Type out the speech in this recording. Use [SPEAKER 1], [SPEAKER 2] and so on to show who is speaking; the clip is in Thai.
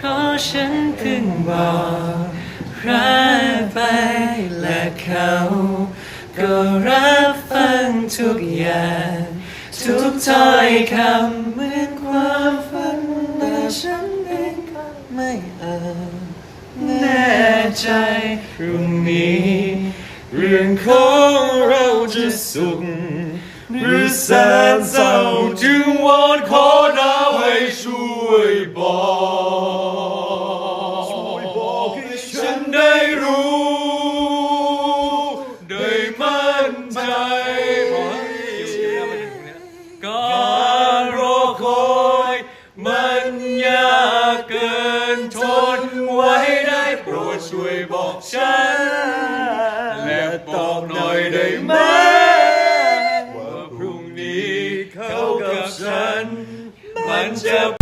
[SPEAKER 1] เพราะฉันเพิ่งบอกรักไปและเขาก็รับฟังทุกอย่างทุกถ้อยคำเหมือนความฝันแต่ฉันเองก็ไม่อาจแน่ใจพรุ่งนี้ เรื่องของเราจะสุขหรือแสนเศร้าจึ ใดการรอคอยมันยากเกินทนไว้ได้โปรดช่วยบอกฉัน และบอกหน่อยได้ไหม ว่าพรุ่งนี้เขากับฉัน มันจะ